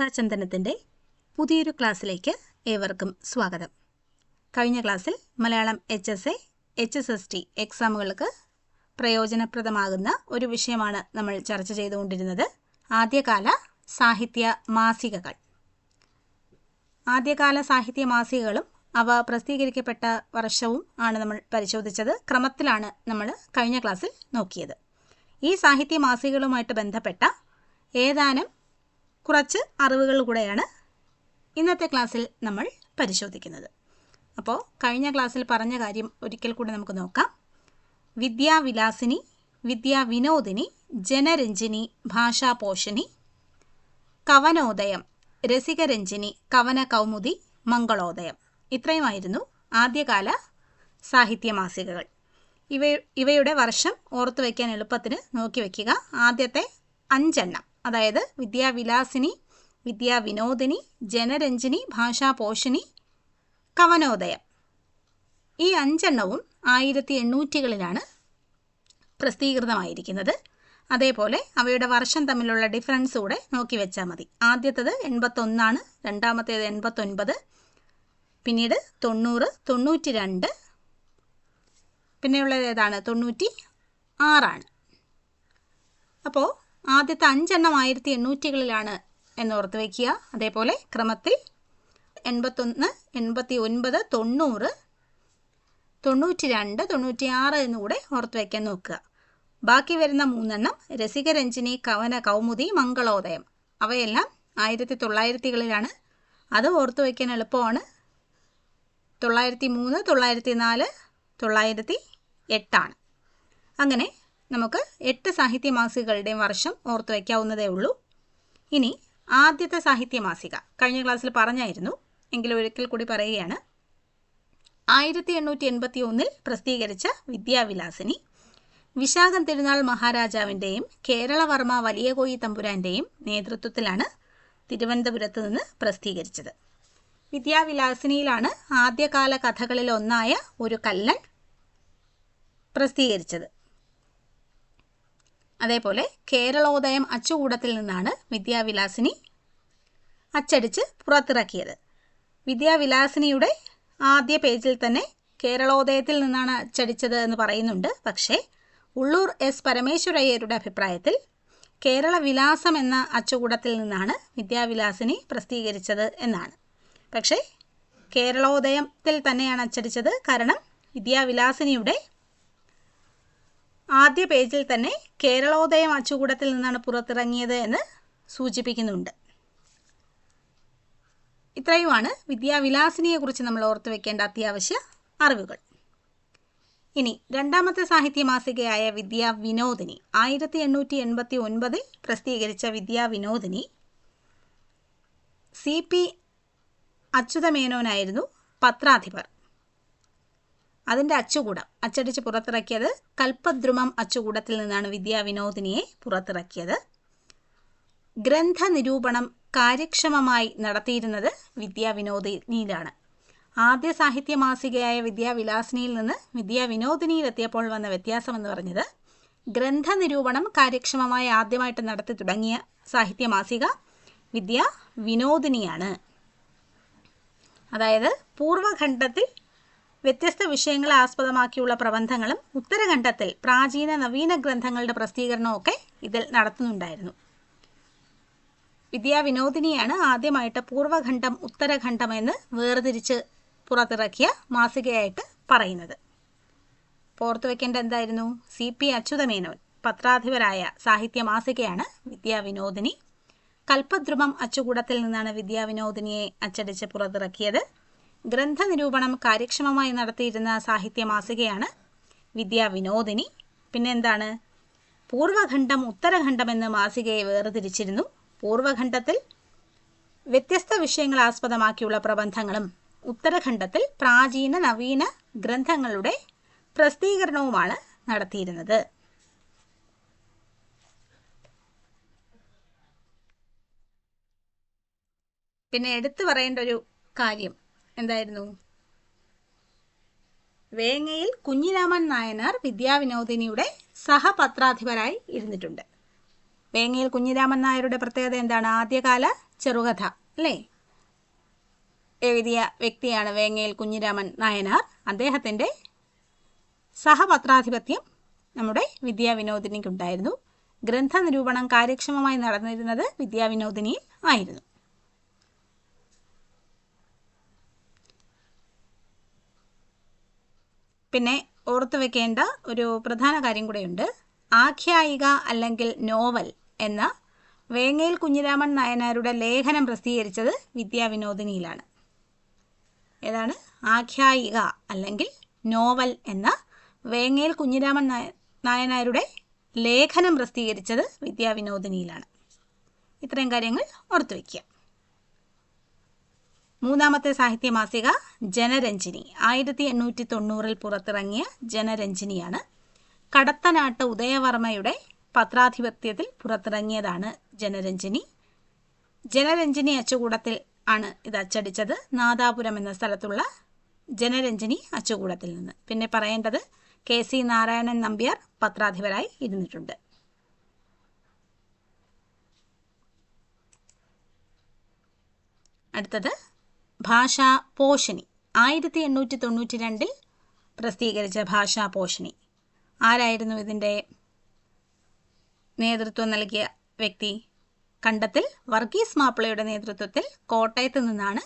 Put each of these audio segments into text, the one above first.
ഭാഷാചന്ദനത്തിന്റെ പുതിയൊരു ക്ലാസ്സിലേക്ക് ഏവർക്കും സ്വാഗതം. കഴിഞ്ഞ ക്ലാസ്സിൽ Malayalam H S A H S S T എക്സാമുകൾക്ക് പ്രയോജനപ്രദമാകുന്ന ഒരു വിഷയമാണ് നമ്മൾ ചർച്ച ചെയ്തുകൊണ്ടിരുന്നത്. ആദ്യകാല സാഹിത്യ മാസികകൾ. ആദ്യകാല സാഹിത്യ മാസികകളും അവ പ്രസിദ്ധീകരിക്കപ്പെട്ട വർഷവും ആണ് നമ്മൾ പരിശോധിച്ചത്. ക്രമത്തിലാണ് നമ്മൾ കഴിഞ്ഞ ക്ലാസ്സിൽ നോക്കിയത്. ഈ സാഹിത്യ മാസികകളുമായിട്ട് ബന്ധപ്പെട്ട ഏതാനും കുറച്ച് അറിവുകൾ കൂടെയാണ് ഇന്നത്തെ ക്ലാസ്സിൽ നമ്മൾ പരിശോധിക്കുന്നത്. അപ്പോൾ കഴിഞ്ഞ ക്ലാസ്സിൽ പറഞ്ഞ കാര്യം ഒരിക്കൽ കൂടി നമുക്ക് നോക്കാം. വിദ്യാവിലാസിനി വിദ്യാവിനോദിനി ജനരഞ്ജിനി ഭാഷാപോഷണി കവനോദയം രസികരഞ്ജിനി കവന കൗമുദി മംഗളോദയം. ഇത്രയുമായിരുന്നു ആദ്യകാല സാഹിത്യ മാസികകൾ ഇവ ഇവയുടെ വർഷം ഓർത്തു വയ്ക്കാൻ എളുപ്പത്തിന് നോക്കി വയ്ക്കുക. ആദ്യത്തെ അഞ്ചെണ്ണം. അതായത് വിദ്യാവിലാസിനി വിദ്യാവിനോദിനി ജനരഞ്ജിനി ഭാഷാപോഷിണി കവനോദയം. ഈ അഞ്ചെണ്ണവും ആയിരത്തി എണ്ണൂറ്റികളിലാണ് പ്രസിദ്ധീകൃതമായിരിക്കുന്നത്. അതേപോലെ അവയുടെ വർഷം തമ്മിലുള്ള ഡിഫറൻസ് കൂടെ നോക്കി വെച്ചാൽ മതി. ആദ്യത്തത് എൺപത്തൊന്നാണ് രണ്ടാമത്തേത് എൺപത്തൊൻപത് പിന്നീട് തൊണ്ണൂറ് തൊണ്ണൂറ്റി രണ്ട് പിന്നെയുള്ളത് ഏതാണ് തൊണ്ണൂറ്റി ആറാണ് അപ്പോൾ ആദ്യത്തെ അഞ്ചെണ്ണം ആയിരത്തി എണ്ണൂറ്റികളിലാണ് എന്ന് ഓർത്ത് വയ്ക്കുക അതേപോലെ ക്രമത്തിൽ എൺപത്തൊന്ന് എൺപത്തി ഒൻപത് തൊണ്ണൂറ് തൊണ്ണൂറ്റി രണ്ട് തൊണ്ണൂറ്റി ആറ് എന്നുകൂടെ ഓർത്ത് വയ്ക്കാൻ നോക്കുക. ബാക്കി വരുന്ന മൂന്നെണ്ണം രസികരഞ്ജിനി കവന കൗമുദി മംഗളോദയം. അവയെല്ലാം ആയിരത്തി തൊള്ളായിരത്തികളിലാണ്. അത് ഓർത്ത് വയ്ക്കാൻ എളുപ്പമാണ്. തൊള്ളായിരത്തി മൂന്ന് തൊള്ളായിരത്തി നാല് തൊള്ളായിരത്തി എട്ടാണ്. അങ്ങനെ നമുക്ക് എട്ട് സാഹിത്യ മാസികകളുടെയും വർഷം ഓർത്തു വയ്ക്കാവുന്നതേ ഉള്ളൂ. ഇനി ആദ്യത്തെ സാഹിത്യ മാസിക കഴിഞ്ഞ ക്ലാസ്സിൽ പറഞ്ഞായിരുന്നു. എങ്കിലും ഒരിക്കൽ കൂടി പറയുകയാണ്. ആയിരത്തി എണ്ണൂറ്റി എൺപത്തി ഒന്നിൽ പ്രസിദ്ധീകരിച്ച വിദ്യാവിലാസിനി വിശാഖം തിരുനാൾ മഹാരാജാവിന്റെയും കേരളവർമ്മ വലിയകോയി തമ്പുരാന്റെയും നേതൃത്വത്തിലാണ് തിരുവനന്തപുരത്ത് നിന്ന് പ്രസിദ്ധീകരിച്ചത്. വിദ്യാവിലാസിനിയിലാണ് ആദ്യകാല കഥകളിൽ ഒന്നായ ഒരു കല്ലൻ പ്രസിദ്ധീകരിച്ചത്. അതേപോലെ കേരളോദയം അച്ചുകൂടത്തിൽ നിന്നാണ് വിദ്യാവിലാസിനി അച്ചടിച്ച് പുറത്തിറക്കിയത്. വിദ്യാവിലാസിനിയുടെ ആദ്യ പേജിൽ തന്നെ കേരളോദയത്തിൽ നിന്നാണ് അച്ചടിച്ചത് എന്ന് പറയുന്നുണ്ട്. പക്ഷേ ഉള്ളൂർ എസ് പരമേശ്വരയ്യരുടെ അഭിപ്രായത്തിൽ കേരള വിലാസം എന്ന അച്ചുകൂടത്തിൽ നിന്നാണ് വിദ്യാവിലാസിനി പ്രസിദ്ധീകരിച്ചത് എന്നാണ്. പക്ഷേ കേരളോദയത്തിൽ തന്നെയാണ് അച്ചടിച്ചത്. കാരണം വിദ്യാവിലാസിനിയുടെ ആദ്യ പേജിൽ തന്നെ കേരളോദയം അച്ചുകൂടത്തിൽ നിന്നാണ് പുറത്തിറങ്ങിയത് എന്ന് സൂചിപ്പിക്കുന്നുണ്ട്. ഇത്രയുമാണ് വിദ്യാവിലാസിനിയെക്കുറിച്ച് നമ്മൾ ഓർത്തു വെക്കേണ്ട അത്യാവശ്യ അറിവുകൾ. ഇനി രണ്ടാമത്തെ സാഹിത്യ മാസികയായ വിദ്യാ വിനോദിനി ആയിരത്തി എണ്ണൂറ്റി എൺപത്തി ഒൻപതിൽ പ്രസിദ്ധീകരിച്ച വിദ്യാ വിനോദിനി സി പി അച്യുതമേനോനായിരുന്നു പത്രാധിപർ. അതിന്റെ അച്ചുകൂടം. അച്ചടിച്ച് പുറത്തിറക്കിയത് കൽപ്പദ്രുമം അച്ചുകൂടത്തിൽ നിന്നാണ് വിദ്യാവിനോദിനിയെ പുറത്തിറക്കിയത്. ഗ്രന്ഥ നിരൂപണം കാര്യക്ഷമമായി നടത്തിയിരുന്നത് വിദ്യാവിനോദിനിയിലാണ് ആദ്യ സാഹിത്യ മാസികയായ വിദ്യാവിലാസിനിയിൽ നിന്ന് വിദ്യാവിനോദിനിയിലെത്തിയപ്പോൾ വന്ന വ്യത്യാസം എന്ന് പറഞ്ഞത് ഗ്രന്ഥ നിരൂപണം കാര്യക്ഷമമായി ആദ്യമായിട്ട് നടത്തി തുടങ്ങിയ സാഹിത്യ മാസിക വിദ്യ വിനോദിനിയാണ്. അതായത് പൂർവഖണ്ഡത്തിൽ വ്യത്യസ്ത വിഷയങ്ങളെ ആസ്പദമാക്കിയുള്ള പ്രബന്ധങ്ങളും ഉത്തരഖണ്ഡത്തിൽ പ്രാചീന നവീന ഗ്രന്ഥങ്ങളുടെ പ്രസിദ്ധീകരണവും ഒക്കെ ഇതിൽ നടത്തുന്നുണ്ടായിരുന്നു. വിദ്യാവിനോദിനിയാണ് ആദ്യമായിട്ട് പൂർവഖണ്ഡം ഉത്തരഖണ്ഡം എന്ന് വേർതിരിച്ച് പുറത്തിറക്കിയ മാസികയായിട്ട് പറയുന്നത്. ഓർത്തു വെക്കേണ്ട എന്തായിരുന്നു? സി പി അച്യുതമേനോൻ പത്രാധിപരായ സാഹിത്യ മാസികയാണ് വിദ്യാവിനോദിനി. കൽപ്പദ്രുമം അച്ചുകൂടത്തിൽ നിന്നാണ് വിദ്യാവിനോദിനിയെ അച്ചടിച്ച് പുറത്തിറക്കിയത്. ഗ്രന്ഥനിരൂപണം കാര്യക്ഷമമായി നടത്തിയിരുന്ന സാഹിത്യ മാസികയാണ് വിദ്യാവിനോദിനി പിന്നെന്താണ്? പൂർവഖണ്ഡം ഉത്തരഖണ്ഡം എന്ന മാസികയെ വേർതിരിച്ചിരുന്നു. പൂർവഖണ്ഡത്തിൽ വ്യത്യസ്ത വിഷയങ്ങൾ ആസ്പദമാക്കിയുള്ള പ്രബന്ധങ്ങളും ഉത്തരഖണ്ഡത്തിൽ പ്രാചീന നവീന ഗ്രന്ഥങ്ങളുടെ പ്രസിദ്ധീകരണവുമാണ് നടത്തിയിരുന്നത്. പിന്നെ എടുത്തു പറയേണ്ട ഒരു കാര്യം. എന്തായിരുന്നു? വേങ്ങയിൽ കുഞ്ഞിരാമൻ നായനാർ വിദ്യാവിനോദിനിയുടെ സഹപത്രാധിപരായി ഇരുന്നിട്ടുണ്ട്. വേങ്ങയിൽ കുഞ്ഞിരാമൻ നായരുടെ പ്രത്യേകത എന്താണ്? ആദ്യകാല ചെറുകഥ അല്ലേ? എഴുതിയ വ്യക്തിയാണ് വേങ്ങയിൽ കുഞ്ഞിരാമൻ നായനാർ. അദ്ദേഹത്തിന്റെ സഹപത്രാധിപത്യം നമ്മുടെ വിദ്യാവിനോദിനിക്കുണ്ടായിരുന്നു. ഗ്രന്ഥ നിരൂപണം കാര്യക്ഷമമായി നടന്നിരുന്നത് വിദ്യാവിനോദിനിയിൽ ആയിരുന്നു. പിന്നെ ഓർത്തു വെക്കേണ്ട ഒരു പ്രധാന കാര്യം കൂടെയുണ്ട്. ആഖ്യായിക അല്ലെങ്കിൽ നോവൽ എന്ന വേങ്ങയിൽ കുഞ്ഞിരാമൻ നായനാരുടെ ലേഖനം പ്രസിദ്ധീകരിച്ചത് വിദ്യാവിനോദിനിയിലാണ് ഏതാണ്? ആഖ്യായിക അല്ലെങ്കിൽ നോവൽ എന്ന വേങ്ങയിൽ കുഞ്ഞിരാമൻ നായ നായനാരുടെ ലേഖനം പ്രസിദ്ധീകരിച്ചത് വിദ്യാവിനോദിനിയിലാണ് ഇത്രയും കാര്യങ്ങൾ ഓർത്തു വയ്ക്കുക മൂന്നാമത്തെ സാഹിത്യ മാസിക ജനരഞ്ജിനി. ആയിരത്തി എണ്ണൂറ്റി തൊണ്ണൂറിൽ പുറത്തിറങ്ങിയ ജനരഞ്ജിനിയാണ്. കടത്തനാട്ട് ഉദയവർമ്മയുടെ പത്രാധിപത്യത്തിൽ പുറത്തിറങ്ങിയതാണ് ജനരഞ്ജിനി. ജനരഞ്ജിനി അച്ചുകൂടത്തിൽ ആണ് ഇത് അച്ചടിച്ചത്. നാദാപുരം എന്ന സ്ഥലത്തുള്ള ജനരഞ്ജിനി അച്ചുകൂടത്തിൽ നിന്ന്. പിന്നെ പറയേണ്ടത് കെ സി നാരായണൻ നമ്പ്യാർ പത്രാധിപരായി ഇരുന്നിട്ടുണ്ട്. അടുത്തത് ഭാഷാ പോഷണി. ആയിരത്തി എണ്ണൂറ്റി തൊണ്ണൂറ്റി രണ്ടിൽ പ്രസിദ്ധീകരിച്ച ഭാഷാ പോഷണി. ആരായിരുന്നു ഇതിന്റെ നേതൃത്വം നൽകിയ വ്യക്തി? കണ്ടത്തിൽ വർഗീസ് മാപ്പിളയുടെ നേതൃത്വത്തിൽ കോട്ടയത്ത് നിന്നാണ്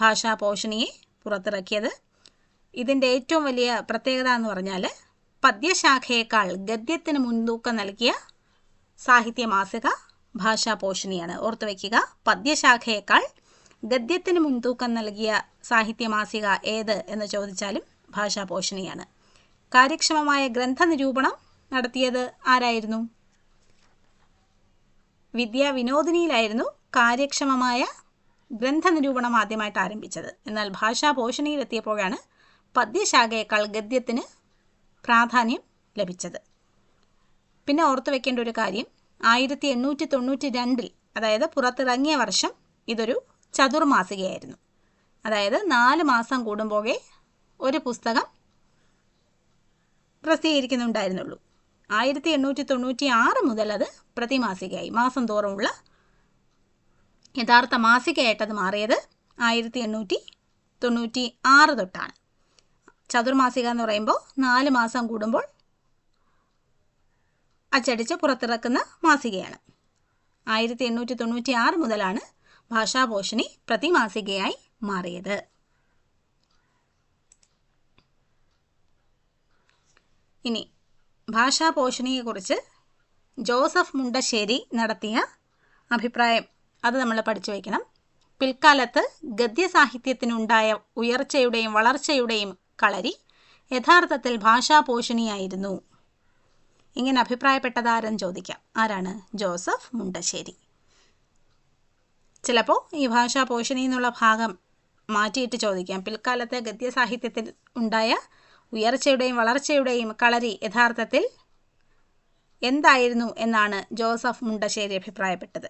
ഭാഷാ പോഷണിയെ പുറത്തിറക്കിയത്. ഇതിന്റെ ഏറ്റവും വലിയ പ്രത്യേകത എന്ന് പറഞ്ഞാൽ പദ്യശാഖയേക്കാൾ ഗദ്യത്തിന് മുൻതൂക്കം നൽകിയ സാഹിത്യ മാസിക ഭാഷാ പോഷണിയാണ്. ഓർത്തു വയ്ക്കുക പദ്യശാഖയേക്കാൾ ഗദ്യത്തിന് മുൻതൂക്കം നൽകിയ സാഹിത്യ മാസിക ഏത് എന്ന് ചോദിച്ചാലും ഭാഷാ പോഷണിയാണ്. കാര്യക്ഷമമായ ഗ്രന്ഥ നിരൂപണം നടത്തിയത് ആരായിരുന്നു? വിദ്യാ വിനോദിനിയിലായിരുന്നു കാര്യക്ഷമമായ ഗ്രന്ഥ നിരൂപണം ആദ്യമായിട്ട് ആരംഭിച്ചത്. എന്നാൽ ഭാഷാ പോഷണിയിലെത്തിയപ്പോഴാണ് പദ്യശാഖയേക്കാൾ ഗദ്യത്തിന് പ്രാധാന്യം ലഭിച്ചത്. പിന്നെ ഓർത്തു വെക്കേണ്ട ഒരു കാര്യം ആയിരത്തി എണ്ണൂറ്റി തൊണ്ണൂറ്റി രണ്ടിൽ അതായത് പുറത്തിറങ്ങിയ വർഷം ഇതൊരു ചതുർമാസികയായിരുന്നു. അതായത് നാല് മാസം കൂടുമ്പോഴേ ഒരു പുസ്തകം പ്രസിദ്ധീകരിക്കുന്നുണ്ടായിരുന്നുള്ളൂ. ആയിരത്തി എണ്ണൂറ്റി തൊണ്ണൂറ്റി ആറ് മുതൽ അത് പ്രതിമാസികയായി. മാസം തോറുമുള്ള യഥാർത്ഥ മാസികയായിട്ടത് മാറിയത് ആയിരത്തി എണ്ണൂറ്റി തൊണ്ണൂറ്റി ആറ് തൊട്ടാണ്. ചതുർമാസിക എന്ന് പറയുമ്പോൾ നാല് മാസം കൂടുമ്പോൾ അച്ചടിച്ച് പുറത്തിറക്കുന്ന മാസികയാണ്. ആയിരത്തി എണ്ണൂറ്റി തൊണ്ണൂറ്റി ആറ് മുതലാണ് ഭാഷാപോഷിണി പ്രതിമാസികയായി മാറിയത്. ഇനി ഭാഷാപോഷിണിയെക്കുറിച്ച് ജോസഫ് മുണ്ടശ്ശേരി നടത്തിയ അഭിപ്രായം അത് നമ്മൾ പഠിച്ചു വയ്ക്കണം. പിൽക്കാലത്ത് ഗദ്യസാഹിത്യത്തിനുണ്ടായ ഉയർച്ചയുടെയും വളർച്ചയുടെയും കളരി യഥാർത്ഥത്തിൽ ഭാഷാപോഷണിയായിരുന്നു ഇങ്ങനെ അഭിപ്രായപ്പെട്ടതാരെന്ന് ചോദിക്കാം. ആരാണ് ജോസഫ് മുണ്ടശ്ശേരി? ചിലപ്പോൾ ഈ ഭാഷാ പോഷണി എന്നുള്ള ഭാഗം മാറ്റിയിട്ട് ചോദിക്കാം. പിൽക്കാലത്തെ ഗദ്യസാഹിത്യത്തിൽ ഉണ്ടായ ഉയർച്ചയുടെയും വളർച്ചയുടെയും കളരി യഥാർത്ഥത്തിൽ എന്തായിരുന്നു എന്നാണ് ജോസഫ് മുണ്ടശ്ശേരി അഭിപ്രായപ്പെട്ടത്.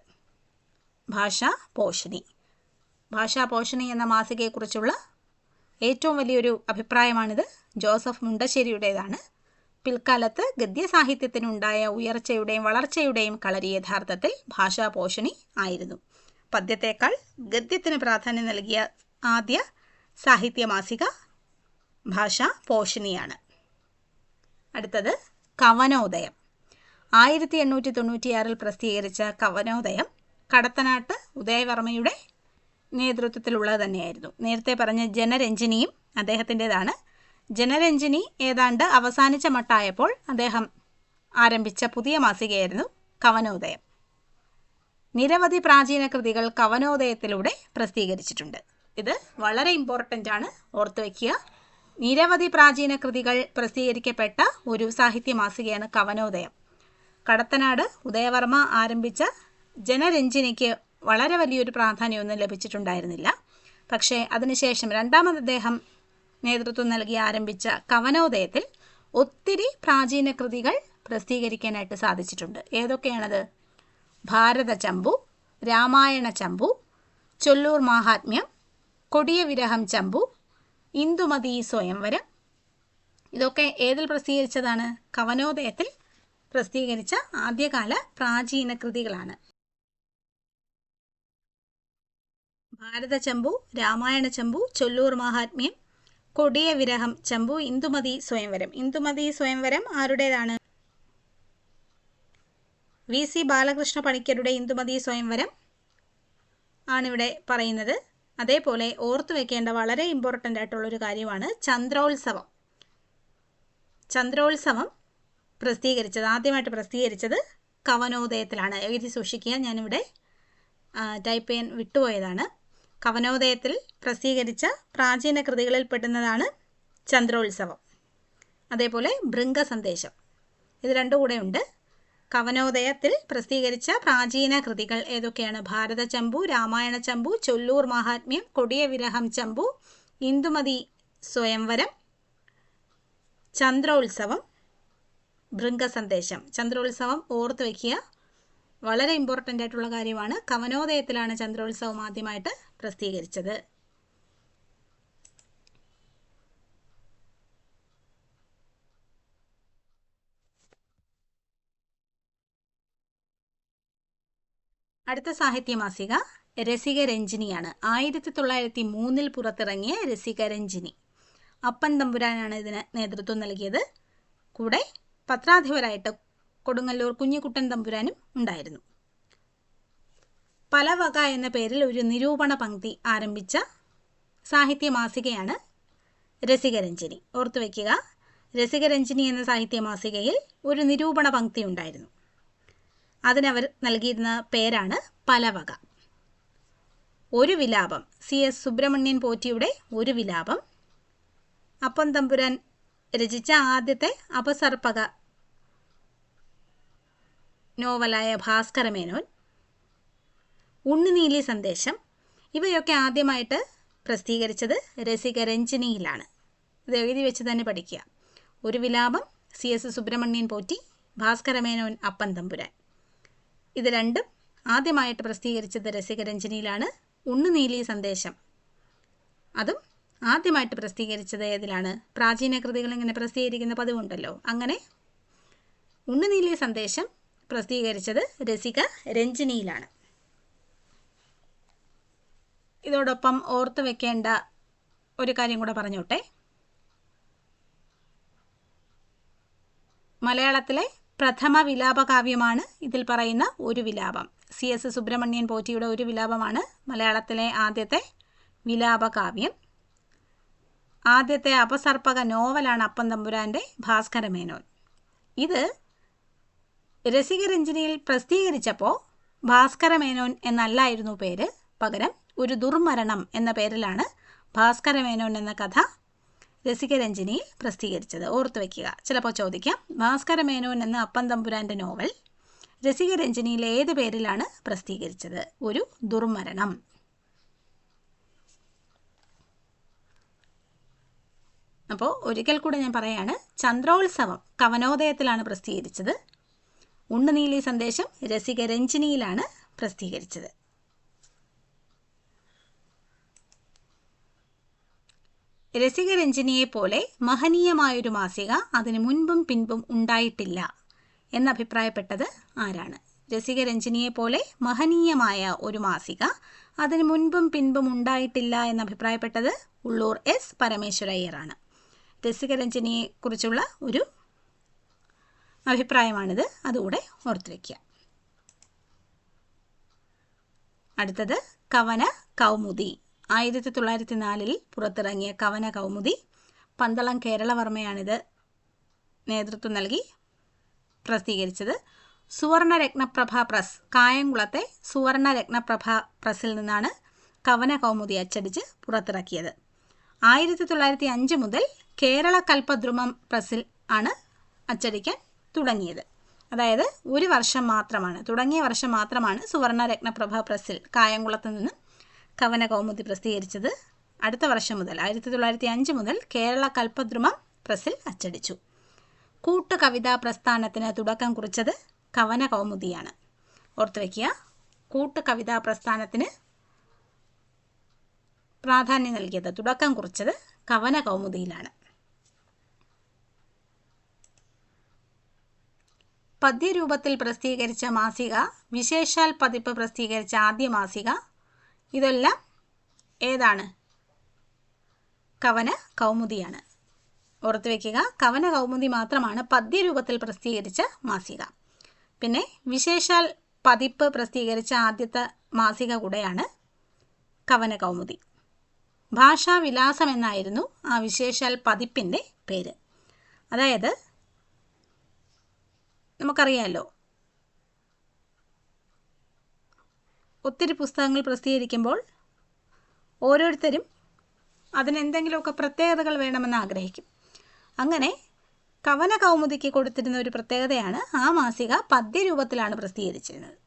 ഭാഷാ പോഷണി. ഭാഷാ പോഷണി എന്ന മാസികയെക്കുറിച്ചുള്ള ഏറ്റവും വലിയൊരു അഭിപ്രായമാണിത്. ജോസഫ് മുണ്ടശ്ശേരിയുടേതാണ്. പിൽക്കാലത്ത് ഗദ്യസാഹിത്യത്തിനുണ്ടായ ഉയർച്ചയുടെയും വളർച്ചയുടെയും കളരി യഥാർത്ഥത്തിൽ ഭാഷാ പോഷണി ആയിരുന്നു. പദ്യത്തേക്കാൾ ഗദ്യത്തിന് പ്രാധാന്യം നൽകിയ ആദ്യ സാഹിത്യ മാസിക ഭാഷ പോഷിണിയാണ്. അടുത്തത് കവനോദയം. ആയിരത്തി എണ്ണൂറ്റി തൊണ്ണൂറ്റിയാറിൽ പ്രസിദ്ധീകരിച്ച കവനോദയം കടത്തനാട്ട് ഉദയവർമ്മയുടെ നേതൃത്വത്തിലുള്ളത് തന്നെയായിരുന്നു. നേരത്തെ പറഞ്ഞ ജനരഞ്ജിനിയും അദ്ദേഹത്തിന്റെതാണ്. ജനരഞ്ജിനി ഏതാണ്ട് അവസാനിച്ച മട്ടായപ്പോൾ അദ്ദേഹം ആരംഭിച്ച പുതിയ മാസികയായിരുന്നു കവനോദയം. നിരവധി പ്രാചീന കൃതികൾ കവനോദയത്തിലൂടെ പ്രസിദ്ധീകരിച്ചിട്ടുണ്ട്. ഇത് വളരെ ഇമ്പോർട്ടന്റ് ആണ്. ഓർത്തു വയ്ക്കുക നിരവധി പ്രാചീന കൃതികൾ പ്രസിദ്ധീകരിക്കപ്പെട്ട ഒരു സാഹിത്യ മാസികയാണ് കവനോദയം. കടത്തനാട് ഉദയവർമ്മ ആരംഭിച്ച ജനരഞ്ജിനിക്ക് വളരെ വലിയൊരു പ്രാധാന്യമൊന്നും ലഭിച്ചിട്ടുണ്ടായിരുന്നില്ല. പക്ഷേ അതിനുശേഷം രണ്ടാമത് അദ്ദേഹം നേതൃത്വം നൽകി ആരംഭിച്ച കവനോദയത്തിൽ ഒത്തിരി പ്രാചീന കൃതികൾ പ്രസിദ്ധീകരിക്കാനായിട്ട് സാധിച്ചിട്ടുണ്ട്. ഏതൊക്കെയാണത്? ഭാരത ചമ്പു രാമായണ ചമ്പു ചൊല്ലൂർ മാഹാത്മ്യം കൊടിയ വിരഹം ചമ്പു ഇന്ദുമതി സ്വയംവരം. ഇതൊക്കെ ഏതിൽ പ്രസിദ്ധീകരിച്ചതാണ്? കവനോദയത്തിൽ പ്രസിദ്ധീകരിച്ച ആദ്യകാല പ്രാചീന കൃതികളാണ്. ഭാരത ചമ്പു രാമായണ ചമ്പു ചൊല്ലൂർ മാഹാത്മ്യം കൊടിയ വിരഹം ചമ്പു ഇന്ദുമതി സ്വയംവരം. ഇന്ദുമതി സ്വയംവരം ആരുടേതാണ്? വി സി ബാലകൃഷ്ണ പണിക്കരുടെ ഇന്ദുമതി സ്വയംവരം ആണിവിടെ പറയുന്നത്. അതേപോലെ ഓർത്തു വെക്കേണ്ട വളരെ ഇമ്പോർട്ടന്റ് ആയിട്ടുള്ളൊരു കാര്യമാണ് ചന്ദ്രോത്സവം. ചന്ദ്രോത്സവം പ്രസിദ്ധീകരിച്ചത് ആദ്യമായിട്ട് പ്രസിദ്ധീകരിച്ചത് കവനോദയത്തിലാണ്. എഴുതി സൂക്ഷിക്കുക ഞാനിവിടെ ടൈപ്പ് ചെയ്യാൻ വിട്ടുപോയതാണ്. കവനോദയത്തിൽ പ്രസിദ്ധീകരിച്ച പ്രാചീന കൃതികളിൽ പെടുന്നതാണ് ചന്ദ്രോത്സവം. അതേപോലെ ഭൃംഗ സന്ദേശം ഇത് രണ്ടും കൂടെ ഉണ്ട്. കവനോദയത്തിൽ പ്രസിദ്ധീകരിച്ച പ്രാചീന കൃതികൾ ഏതൊക്കെയാണ്? ഭാരത ചമ്പു രാമായണ ചമ്പു ചൊല്ലൂർ മഹാത്മ്യം കൊടിയ വിരഹം ചമ്പു ഇന്ദുമതി സ്വയംവരം ചന്ദ്രോത്സവം ഭൃംഗസന്ദേശം. ചന്ദ്രോത്സവം ഓർത്ത് വയ്ക്കുക വളരെ ഇമ്പോർട്ടന്റ് ആയിട്ടുള്ള കാര്യമാണ്. കവനോദയത്തിലാണ് ചന്ദ്രോത്സവം ആദ്യമായിട്ട് പ്രസിദ്ധീകരിച്ചത്. അടുത്ത സാഹിത്യ മാസിക രസികരഞ്ജിനിയാണ്. ആയിരത്തി തൊള്ളായിരത്തി മൂന്നിൽ പുറത്തിറങ്ങിയ രസികരഞ്ജിനി. അപ്പൻ തമ്പുരാനാണ് ഇതിന് നേതൃത്വം നൽകിയത്. കൂടെ പത്രാധിപരായിട്ട് കൊടുങ്ങല്ലൂർ കുഞ്ഞിക്കുട്ടൻ തമ്പുരാനും ഉണ്ടായിരുന്നു. പലവക എന്ന പേരിൽ ഒരു നിരൂപണ പങ്ക്തി ആരംഭിച്ച സാഹിത്യ മാസികയാണ് രസികരഞ്ജിനി. ഓർത്തു വയ്ക്കുക രസികരഞ്ജിനി എന്ന സാഹിത്യ മാസികയിൽ ഒരു നിരൂപണ പങ്ക്തി ഉണ്ടായിരുന്നു. അതിനവർ നൽകിയിരുന്ന പേരാണ് പലവക. ഒരു വിലാപം. സി എസ് സുബ്രഹ്മണ്യൻ പോറ്റിയുടെ ഒരു വിലാപം. അപ്പം തമ്പുരാൻ രചിച്ച ആദ്യത്തെ അപസർപ്പക നോവലായ ഭാസ്കരമേനോൻ ഉണ്ണുനീലി സന്ദേശം. ഇവയൊക്കെ ആദ്യമായിട്ട് പ്രസിദ്ധീകരിച്ചത് രസിക രഞ്ജിനിയിലാണ്. ഇത് എഴുതി വെച്ച് തന്നെ പഠിക്കുക. ഒരു വിലാപം. C S Subramanian Potti Bhaskara Menon Appan Thampuran. ഇത് രണ്ടും ആദ്യമായിട്ട് പ്രസിദ്ധീകരിച്ചത് രസികരഞ്ജനിയിലാണ്. ഉണ്ണുനീലി സന്ദേശം. അതും ആദ്യമായിട്ട് പ്രസിദ്ധീകരിച്ചത് ഏതിലാണ്? പ്രാചീന കൃതികൾ ഇങ്ങനെ പ്രസിദ്ധീകരിക്കുന്ന പതിവുണ്ടല്ലോ. അങ്ങനെ ഉണ്ണുനീലി സന്ദേശം പ്രസിദ്ധീകരിച്ചത് രസിക രഞ്ജിനിയിലാണ് ഇതോടൊപ്പം ഓർത്തു വെക്കേണ്ട ഒരു കാര്യം കൂടെ പറഞ്ഞോട്ടെ. മലയാളത്തിലെ പ്രഥമ വിലാപകാവ്യമാണ് ഇതിൽ പറയുന്ന ഒരു വിലാപം. സി എസ് സുബ്രഹ്മണ്യൻ പോറ്റിയുടെ ഒരു വിലാപമാണ് മലയാളത്തിലെ ആദ്യത്തെ വിലാപകാവ്യം. ആദ്യത്തെ അപസർപ്പക നോവലാണ് അപ്പം തമ്പുരാന്റെ ഭാസ്കരമേനോൻ ഇത് രസികരഞ്ജനിയിൽ പ്രസിദ്ധീകരിച്ചപ്പോൾ ഭാസ്കരമേനോൻ എന്നല്ലായിരുന്നു പേര്. പകരം ഒരു ദുർമരണം എന്ന പേരിലാണ് ഭാസ്കരമേനോൻ എന്ന കഥ രസികരഞ്ജനിയിൽ പ്രസിദ്ധീകരിച്ചത്. ഓർത്തു വയ്ക്കുക ചിലപ്പോൾ ചോദിക്കാം. ഭാസ്കരമേനോൻ എന്ന അപ്പം തമ്പുരാന്റെ നോവൽ രസികരഞ്ജനിയിൽ ഏത് പേരിലാണ് പ്രസിദ്ധീകരിച്ചത്? ഒരു ദുർമരണം. അപ്പോൾ ഒരിക്കൽ കൂടെ ഞാൻ പറയാണ് ചന്ദ്രോത്സവം കവനോദയത്തിലാണ് പ്രസിദ്ധീകരിച്ചത്. ഉണ്ണുനീലി സന്ദേശം രസികരഞ്ജിനിയിലാണ് പ്രസിദ്ധീകരിച്ചത്. രസികരഞ്ജിനിയെ പോലെ മഹനീയമായൊരു മാസിക അതിന് മുൻപും പിൻപും ഉണ്ടായിട്ടില്ല എന്നഭിപ്രായപ്പെട്ടത് ആരാണ്? രസികരഞ്ജനിയെ പോലെ മഹനീയമായ ഒരു മാസിക അതിന് മുൻപും പിൻപും ഉണ്ടായിട്ടില്ല എന്നഭിപ്രായപ്പെട്ടത് ഉള്ളൂർ എസ് പരമേശ്വരയ്യറാണ്. രസികരഞ്ജിനിയെ കുറിച്ചുള്ള ഒരു അഭിപ്രായമാണിത്. അതുകൂടെ ഓർത്തു വയ്ക്കുക അടുത്തത് കവന കൗമുദി. ആയിരത്തി തൊള്ളായിരത്തി നാലിൽ പുറത്തിറങ്ങിയ കവന കൗമുദി പന്തളം കേരളവർമ്മയാണിത് നേതൃത്വം നൽകി പ്രസിദ്ധീകരിച്ചത്. സുവർണ രത്നപ്രഭ പ്രസ് കായംകുളത്തെ സുവർണ രത്നപ്രഭ പ്രസിൽ നിന്നാണ് കവന കൗമുദി അച്ചടിച്ച് പുറത്തിറക്കിയത്. ആയിരത്തി തൊള്ളായിരത്തി അഞ്ച് മുതൽ കേരള കൽപദ്രുമം പ്രസിൽ ആണ് അച്ചടിക്കാൻ തുടങ്ങിയത്. അതായത് ഒരു വർഷം മാത്രമാണ് തുടങ്ങിയ വർഷം മാത്രമാണ് സുവർണ രത്നപ്രഭ പ്രസിൽ കായംകുളത്ത് നിന്ന് കവന കൗമുദി പ്രസിദ്ധീകരിച്ചത് അടുത്ത വർഷം മുതൽ. ആയിരത്തി തൊള്ളായിരത്തി അഞ്ച് മുതൽ കേരള കൽപ്പദ്രുമം പ്രസിൽ അച്ചടിച്ചു. കൂട്ടു കവിതാ പ്രസ്ഥാനത്തിന് തുടക്കം കുറിച്ചത് കവനകൗമുദിയാണ്. ഓർത്തു വയ്ക്കുക കൂട്ടു കവിതാ പ്രസ്ഥാനത്തിന് പ്രാധാന്യം നൽകിയത് തുടക്കം കുറിച്ചത് കവന കൗമുദിയിലാണ് പദ്യരൂപത്തിൽ പ്രസിദ്ധീകരിച്ച മാസിക വിശേഷാൽ പതിപ്പ് പ്രസിദ്ധീകരിച്ച ആദ്യ മാസിക ഇതെല്ലാം ഏതാണ്? കവന കൗമുദിയാണ്. ഓർത്ത് വയ്ക്കുക കവന കൗമുദി മാത്രമാണ് പദ്യരൂപത്തിൽ പ്രസിദ്ധീകരിച്ച മാസിക. പിന്നെ വിശേഷാൽ പതിപ്പ് പ്രസിദ്ധീകരിച്ച ആദ്യത്തെ മാസിക കൂടെയാണ് കവന കൗമുദി. ഭാഷാവിലാസം എന്നായിരുന്നു ആ വിശേഷാൽ പതിപ്പിന്റെ പേര്. അതായത് നമുക്കറിയാമല്ലോ ഒത്തിരി പുസ്തകങ്ങൾ പ്രസിദ്ധീകരിക്കുമ്പോൾ ഓരോരുത്തരും അതിനെന്തെങ്കിലുമൊക്കെ പ്രത്യേകതകൾ വേണമെന്ന് ആഗ്രഹിക്കും. അങ്ങനെ കവന കൗമുദിക്ക് കൊടുത്തിരുന്ന ഒരു പ്രത്യേകതയാണ് ആ മാസിക പദ്യരൂപത്തിലാണ് പ്രസിദ്ധീകരിച്ചിരുന്നത്.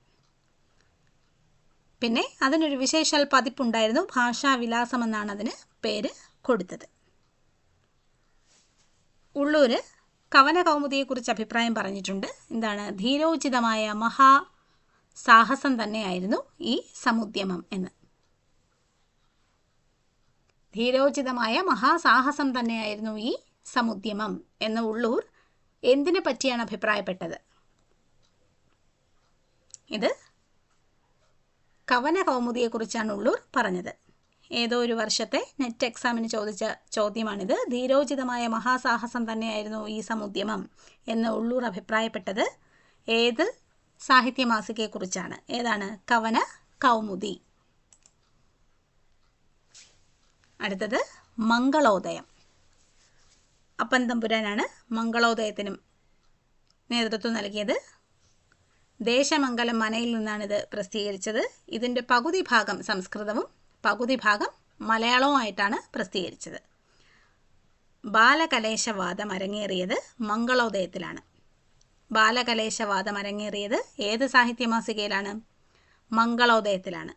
പിന്നെ അതിനൊരു വിശേഷാൽ പതിപ്പുണ്ടായിരുന്നു ഭാഷാവിലാസം എന്നാണ് അതിന് പേര് കൊടുത്തത്. ഉള്ളൂര് കവന കൗമുദിയെക്കുറിച്ച് അഭിപ്രായം പറഞ്ഞിട്ടുണ്ട്. എന്താണ്? ധീരോചിതമായ മഹാ സാഹസം തന്നെയായിരുന്നു ഈ സമുദ്യമം എന്ന്. ധീരോചിതമായ മഹാസാഹസം തന്നെയായിരുന്നു ഈ സമുദ്യമം എന്ന ഉള്ളൂർ എന്തിനെ പറ്റിയാണ് അഭിപ്രായപ്പെട്ടത്? ഇത് കവന കൗമുദിയെക്കുറിച്ചാണ് ഉള്ളൂർ പറഞ്ഞത്. ഏതോ ഒരു വർഷത്തെ നെറ്റ് എക്സാമിന് ചോദിച്ച ചോദ്യമാണിത്. ധീരോചിതമായ മഹാസാഹസം തന്നെയായിരുന്നു ഈ സമുദ്യമം എന്ന് ഉള്ളൂർ അഭിപ്രായപ്പെട്ടത്. ഏത് സാഹിത്യ മാസികയെക്കുറിച്ചാണ്. ഏതാണ്? കവന കൗമുദി. അടുത്തത് മംഗളോദയം. അപ്പൻ തമ്പുരാനാണ് മംഗളോദയത്തിനും നേതൃത്വം നൽകിയത്. ദേശമംഗലം മനയിൽ നിന്നാണിത് പ്രസിദ്ധീകരിച്ചത്. ഇതിന്റെ പകുതി ഭാഗം സംസ്കൃതവും പകുതി ഭാഗം മലയാളവുമായിട്ടാണ് പ്രസിദ്ധീകരിച്ചത്. ബാലകലേശവാദം അരങ്ങേറിയത് മംഗളോദയത്തിലാണ്. ബാലകലേശവാദം അരങ്ങേറിയത് ഏത് സാഹിത്യ മാസികയിലാണ് മംഗളോദയത്തിലാണ്.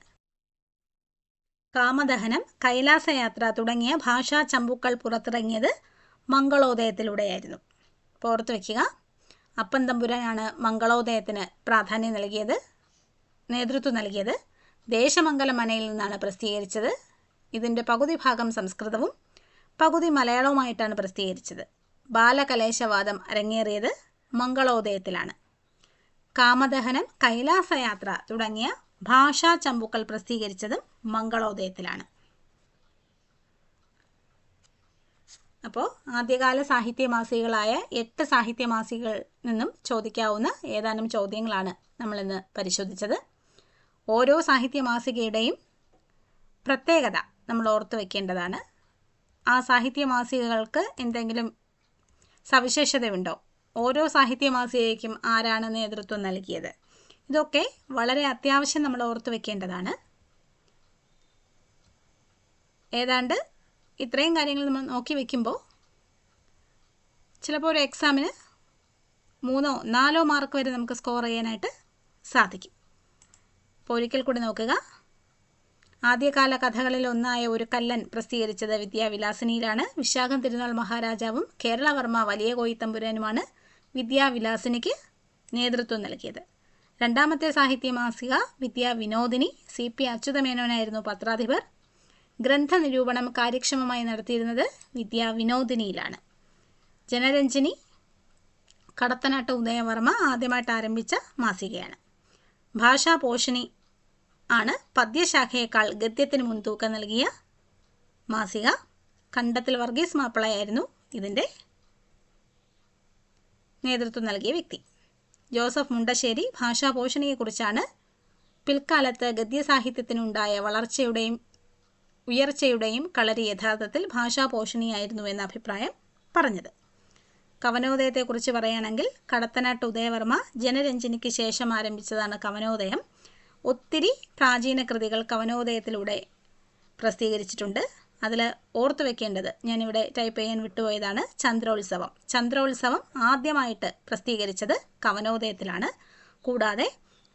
കാമദഹനം കൈലാസയാത്ര തുടങ്ങിയ ഭാഷാ ചമ്പുക്കൾ പുറത്തിറങ്ങിയത് മംഗളോദയത്തിലൂടെയായിരുന്നു. ഓർത്ത് വയ്ക്കുക അപ്പം തമ്പുരാനാണ് മംഗളോദയത്തിന് പ്രാധാന്യം നൽകിയത് നേതൃത്വം നൽകിയത്. ദേശമംഗലം മനയിൽ നിന്നാണ് പ്രസിദ്ധീകരിച്ചത്. ഇതിന്റെ പകുതി ഭാഗം സംസ്കൃതവും പകുതി മലയാളവുമായിട്ടാണ് പ്രസിദ്ധീകരിച്ചത്. ബാലകലേശവാദം അരങ്ങേറിയത് മംഗളോദയത്തിലാണ്. കാമദഹനം കൈലാസയാത്ര തുടങ്ങിയ ഭാഷാ ചമ്പുക്കൾ പ്രസിദ്ധീകരിച്ചതും മംഗളോദയത്തിലാണ്. അപ്പോൾ ആദ്യകാല സാഹിത്യ മാസികകളായ എട്ട് സാഹിത്യ മാസികകളിൽ നിന്നും ചോദിക്കാവുന്ന ഏതാനും ചോദ്യങ്ങളാണ് നമ്മൾ ഇന്ന് പരിശോധിച്ചത്. ഓരോ സാഹിത്യ മാസികയുടെയും പ്രത്യേകത നമ്മൾ ഓർത്തു വെക്കേണ്ടതാണ്. ആ സാഹിത്യ മാസികകൾക്ക് എന്തെങ്കിലും സവിശേഷതയുണ്ടോ? ഓരോ സാഹിത്യ മാസികയ്ക്കും ആരാണ് നേതൃത്വം നൽകിയത്? ഇതൊക്കെ വളരെ അത്യാവശ്യം നമ്മൾ ഓർത്തു വെക്കേണ്ടതാണ്. ഏതാണ്ട് ഇത്രയും കാര്യങ്ങൾ നമ്മൾ നോക്കി വെക്കുമ്പോൾ ചിലപ്പോൾ ഒരു എക്സാമിന് മൂന്നോ നാലോ മാർക്ക് വരെ നമുക്ക് സ്കോർ ചെയ്യാനായിട്ട് സാധിക്കും. അപ്പോൾ ഒരിക്കൽ കൂടി നോക്കുക. ആദ്യകാല കഥകളിൽ ഒന്നായ ഒരു കല്ലൻ പ്രസിദ്ധീകരിച്ചത് വിദ്യാവിലാസിനിയിലാണ്. വിശാഖം തിരുനാൾ മഹാരാജാവും കേരളവർമ്മ വലിയ കോയിത്തമ്പുരാനുമാണ് വിദ്യാവിലാസിനിക്ക് നേതൃത്വം നൽകിയത്. രണ്ടാമത്തെ സാഹിത്യ മാസിക വിദ്യാവിനോദിനി സി പി അച്യുതമേനോനായിരുന്നു പത്രാധിപർ. ഗ്രന്ഥ നിരൂപണം കാര്യക്ഷമമായി നടത്തിയിരുന്നത് വിദ്യാവിനോദിനിയിലാണ്. ജനരഞ്ജിനി കടത്തനാട്ട് ഉദയവർമ്മ ആദ്യമായിട്ട് ആരംഭിച്ച മാസികയാണ്. ഭാഷാപോഷിണി ആണ് പദ്യശാഖയേക്കാൾ ഗദ്യത്തിന് മുൻതൂക്കം നൽകിയ മാസിക. കണ്ടത്തിൽ വർഗീസ് മാപ്പിളയായിരുന്നു ഇതിന്റെ നേതൃത്വം നൽകിയ വ്യക്തി. ജോസഫ് മുണ്ടശ്ശേരി ഭാഷാപോഷണിയെക്കുറിച്ചാണ് പിൽക്കാലത്ത് ഗദ്യസാഹിത്യത്തിനുണ്ടായ വളർച്ചയുടെയും ഉയർച്ചയുടെയും കളരി യഥാർത്ഥത്തിൽ ഭാഷാപോഷണിയായിരുന്നു എന്ന അഭിപ്രായം പറഞ്ഞത്. കവനോദയത്തെക്കുറിച്ച് പറയുകയാണെങ്കിൽ കടത്തനാട്ട് ഉദയവർമ്മ ജനരഞ്ജനിക്ക് ശേഷം ആരംഭിച്ചതാണ് കവനോദയം. ഒത്തിരി പ്രാചീന കൃതികൾ കവനോദയത്തിലൂടെ പ്രസിദ്ധീകരിച്ചിട്ടുണ്ട്. അതിൽ ഓർത്തു വെക്കേണ്ടത് ഞാനിവിടെ ടൈപ്പ് ചെയ്യാൻ വിട്ടുപോയതാണ് ചന്ദ്രോത്സവം. ചന്ദ്രോത്സവം ആദ്യമായിട്ട് പ്രസിദ്ധീകരിച്ചത് കവനോദയത്തിലാണ്. കൂടാതെ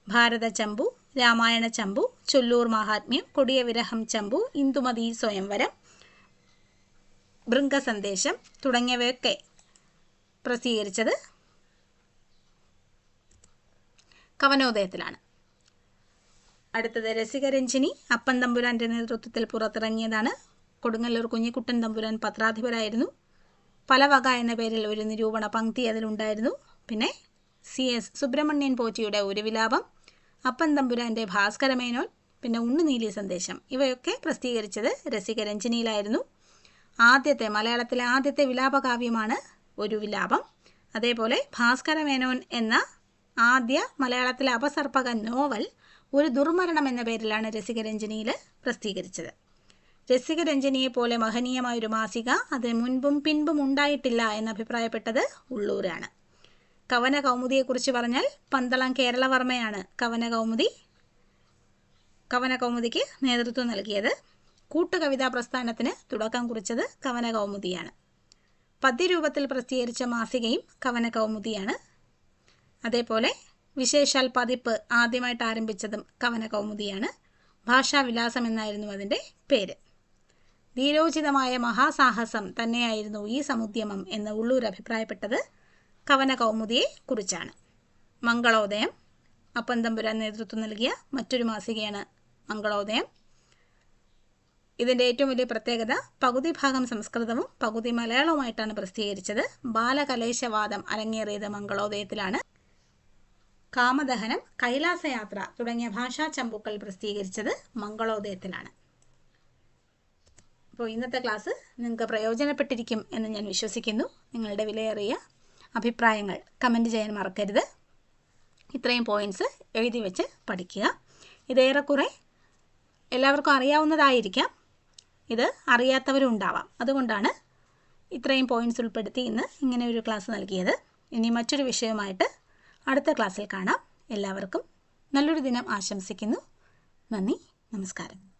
ഭാരത ചമ്പു രാമായണ ചമ്പു ചൊല്ലൂർ മഹാത്മ്യം കൊടിയ വിരഹം ചമ്പു ഇന്ദുമതി സ്വയംവരം ഭൃംഗസന്ദേശം തുടങ്ങിയവയൊക്കെ പ്രസിദ്ധീകരിച്ചത് കവനോദയത്തിലാണ്. അടുത്തത് രസികരഞ്ജിനി അപ്പൻ തമ്പുരാന്റെ നേതൃത്വത്തിൽ പുറത്തിറങ്ങിയതാണ്. കൊടുങ്ങല്ലൂർ കുഞ്ഞിക്കുട്ടൻ തമ്പുരാൻ പത്രാധിപരായിരുന്നു. പലവക എന്ന പേരിൽ ഒരു നിരൂപണ പങ്ക്തി അതിലുണ്ടായിരുന്നു. പിന്നെ സി എസ് സുബ്രഹ്മണ്യൻ പോറ്റിയുടെ ഒരു വിലാപം അപ്പൻ തമ്പുരാന്റെ ഭാസ്കരമേനോൻ പിന്നെ ഉണ്ണുനീലി സന്ദേശം. ഇവയൊക്കെ പ്രസിദ്ധീകരിച്ചത് രസികരഞ്ജിനിയിലായിരുന്നു. ആദ്യത്തെ മലയാളത്തിലെ ആദ്യത്തെ വിലാപകാവ്യമാണ് ഒരു വിലാപം അതേപോലെ ഭാസ്കരമേനോൻ എന്ന ആദ്യ മലയാളത്തിലെ അപസർപ്പക നോവൽ ഒരു ദുർമരണം എന്ന പേരിലാണ് രസികരഞ്ജനിയിൽ പ്രസിദ്ധീകരിച്ചത്. രസികരഞ്ജനിയെ പോലെ മഹനീയമായൊരു മാസിക അത് മുൻപും പിൻപും ഉണ്ടായിട്ടില്ല എന്ന് അഭിപ്രായപ്പെട്ടത് ഉള്ളൂരാണ്. കവന കൗമുദിയെക്കുറിച്ച് പറഞ്ഞാൽ പന്തളം കേരളവർമ്മയാണ് കവന കൗമുദി കവന കൗമുദിക്ക് നേതൃത്വം നൽകിയത് കൂട്ടുകവിതാ പ്രസ്ഥാനത്തിന് തുടക്കം കുറിച്ചത് കവന കൗമുദിയാണ് പദ്യരൂപത്തിൽ പ്രസിദ്ധീകരിച്ച മാസികയും കവന കൗമുദിയാണ് അതേപോലെ വിശേഷാൽ പതിപ്പ് ആദ്യമായിട്ട് ആരംഭിച്ചതും കവനകൗമുദിയാണ്. ഭാഷാവിലാസം എന്നായിരുന്നു അതിന്റെ പേര്. ധീരോചിതമായ മഹാസാഹസം തന്നെയായിരുന്നു ഈ സമുദ്യമം എന്ന് ഉള്ളൂർ അഭിപ്രായപ്പെട്ടത് കവനകൗമുദിയെ കുറിച്ചാണ്. മംഗളോദയം. അപ്പന്തമ്പുരാൻ നേതൃത്വം നൽകിയ മറ്റൊരു മാസികയാണ് മംഗളോദയം. ഇതിന്റെ ഏറ്റവും വലിയ പ്രത്യേകത പകുതി ഭാഗം സംസ്കൃതവും പകുതി മലയാളവുമായിട്ടാണ് പ്രസിദ്ധീകരിച്ചത്. ബാലകലേശവാദം അരങ്ങേറിയത് മംഗളോദയത്തിലാണ്. കാമദഹനം കൈലാസയാത്ര തുടങ്ങിയ ഭാഷാ ചമ്പുക്കൾ പ്രസിദ്ധീകരിച്ചത് മംഗളോദയത്തിലാണ്. അപ്പോൾ ഇന്നത്തെ ക്ലാസ് നിങ്ങൾക്ക് പ്രയോജനപ്പെട്ടിരിക്കും എന്ന് ഞാൻ വിശ്വസിക്കുന്നു. നിങ്ങളുടെ വിലയേറിയ അഭിപ്രായങ്ങൾ കമന്റ് ചെയ്യാൻ മറക്കരുത്. ഇത്രയും പോയിന്റ്സ് എഴുതി വെച്ച് പഠിക്കുക. ഇതേറെക്കുറെ എല്ലാവർക്കും അറിയാവുന്നതായിരിക്കാം. ഇത് അറിയാത്തവരും ഉണ്ടാവാം. അതുകൊണ്ടാണ് ഇത്രയും പോയിന്റ്സ് ഉൾപ്പെടുത്തി ഇന്ന് ഇങ്ങനെ ഒരു ക്ലാസ് നൽകിയത്. ഇനി മറ്റൊരു വിഷയവുമായിട്ട് അടുത്ത ക്ലാസ്സിൽ കാണാം. എല്ലാവർക്കും നല്ലൊരു ദിനം ആശംസിക്കുന്നു. നന്ദി നമസ്കാരം.